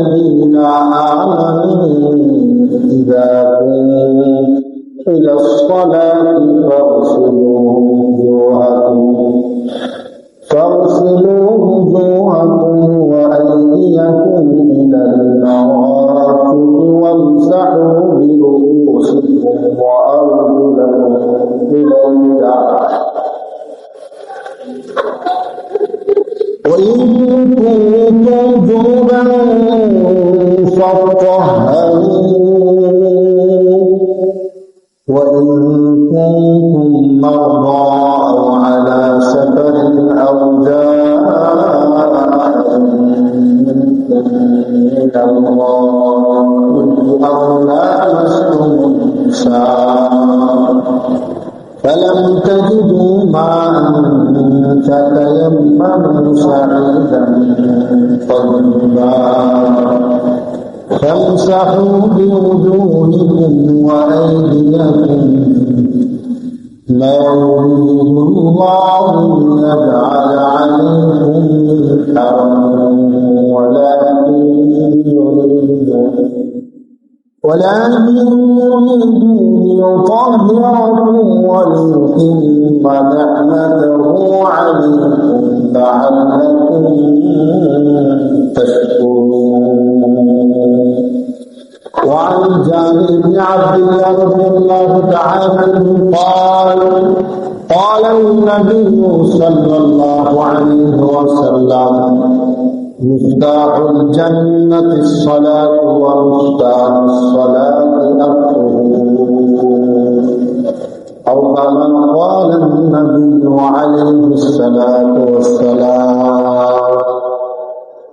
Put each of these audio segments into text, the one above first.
الذين آمنوا إذا قمتم إلى الصلاة فاغسلوا فاطهروا وإن كنتم مرضى أو على سفر أو جاء من الله أو لامستم النساء فلم تجدوا ماء فتيمموا سعيدا طيبا فامسحوا بوجوهكم وأيديكم ما يريد الله ليجعل عليكم من حرج ولكن يريد ولكن يريد ليطهركم وليتم نعمته عليكم لعلكم تشكرون وعن جابر بن عبد الله رضي الله تعالى عنه قال قال النبي صلى الله عليه وسلم مفتاح الجنة الصلاة ومفتاح الصلاة الطهور أو كما قال النبي عليه الصلاة والسلام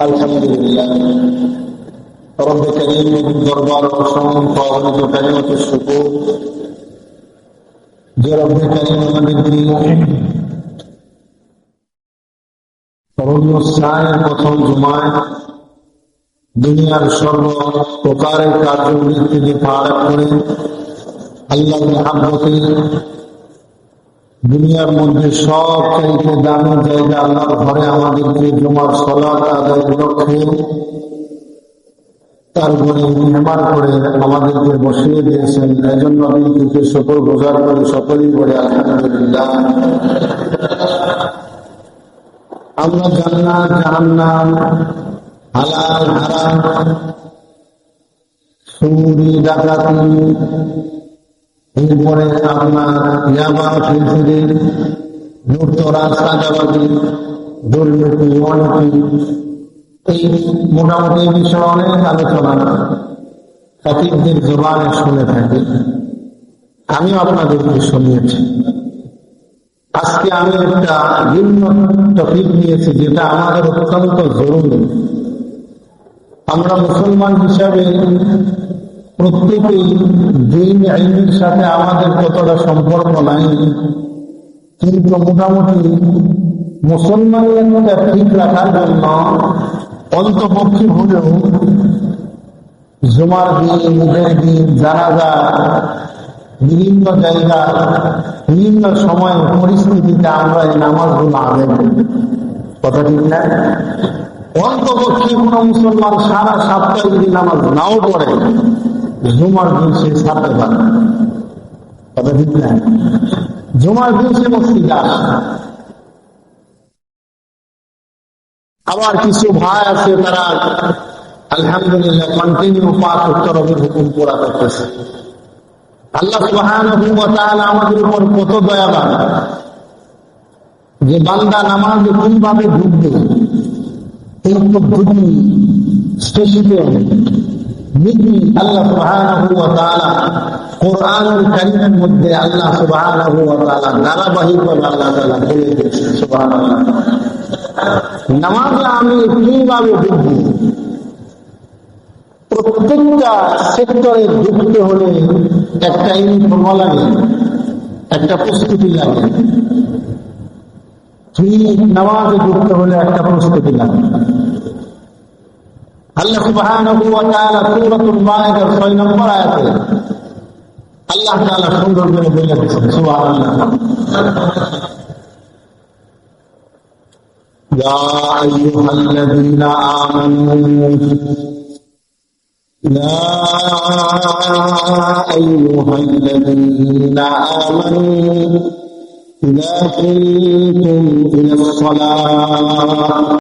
الحمد لله رب كريم দরবার অসম পাওয়ার কালিমত শুকুর যে রব্বে করিম আমাদেরকে রবিউসানের প্রথম জুমায় দুনিয়ার সর্ব প্রকারের কার্যগুলি থেকে পার করে আল্লাহ মহাব্বতে দুনিয়ার মধ্যে সব চাইতে দামি জায়গা আল্লাহর ঘরে আমাদেরকে জমার সলাপ আদায়ের লক্ষ্যে তার ঘরে নির্মাণ করে আমাদেরকে বসিয়ে দিয়েছেন। এজন্য আমি থেকে সকল গোজার করে সকলেই বলে আলহামদুলিল্লাহ। আমরা জান্নাত, জাহান্নাম, হালাল, হারাম চুরি ডাকাতি এরপরে আপনার ইয়াবা ফিরফিরি লুটতরা সাজাবাজি দুর্নীতি অনীতি এই মোটামুটি এই বিষয়ে অনেক আলোচনা ফকিরদের জবানে শুনে থাকি। আমিও আপনাদেরকে শুনিয়েছি। আজকে আমি একটা ভিন্ন টপিক নিয়েছি যেটা আমাদের অত্যন্ত জরুরি। আমরা মুসলমান হিসাবে প্রত্যেকেই দিন আইনের সাথে আমাদের কতটা সম্পর্ক নাই, কিন্তু মোটামুটি মুসলমানদের ঠিক রাখার জন্য অন্তপক্ষে হলেও জুমার দিন মুখের দিন, জানাজা, বিভিন্ন জায়গা, বিভিন্ন সময় পরিস্থিতিতে আমরা এই নামাজগুলো আদায় করি। কথা ঠিক না? অন্তপক্ষে কোন মুসলমান সারা সপ্তাহে যদি নামাজ নাও পড়ে জুমার দিন সে ছাড়তে পারে কথা ঠিক না। জুমার দিন সে মসজিদে আসে। আবার কিছু ভাই আছে তারা আলহামদুলিল্লাহ কন্টিনিউ পাঁচ উত্তরবের হুকুম পুরা করতেছে। আল্লাহ তাআলা আমাদের উপর কত দয়াবান যে বান্দা নামাজে কোনভাবে ঢুকবে, এই পদ্ধতি স্পেসিফিক নীতি আল্লাহ সুবহানাহু কোরআনুল কারীমের মধ্যে আল্লাহ সুবহানাহু ওয়া তাআলা আল্লাহ তাআলা বলে দিয়েছেন নামাজে আমি কীভাবে ঢুকবো প্রত্যেকটা সেক্টরে ঢুকতে হলে একটা ইউনিফর্ম লাগে, একটা প্রস্তুতি লাগে। ঠিক নামাজে ঢুকতে হলে একটা প্রস্তুতি লাগে। আল্লাহ সুবহানাহু ওয়া তাআলা সূরাতুল মায়েদার 6 নম্বর আয়াতে আল্লাহ তাআলা সুন্দর করে বলে দিয়েছেন সুবহানাল্লাহ يا أيها الذين آمنوا يا أيها الذين آمنوا إذا قمتم إلى الصلاة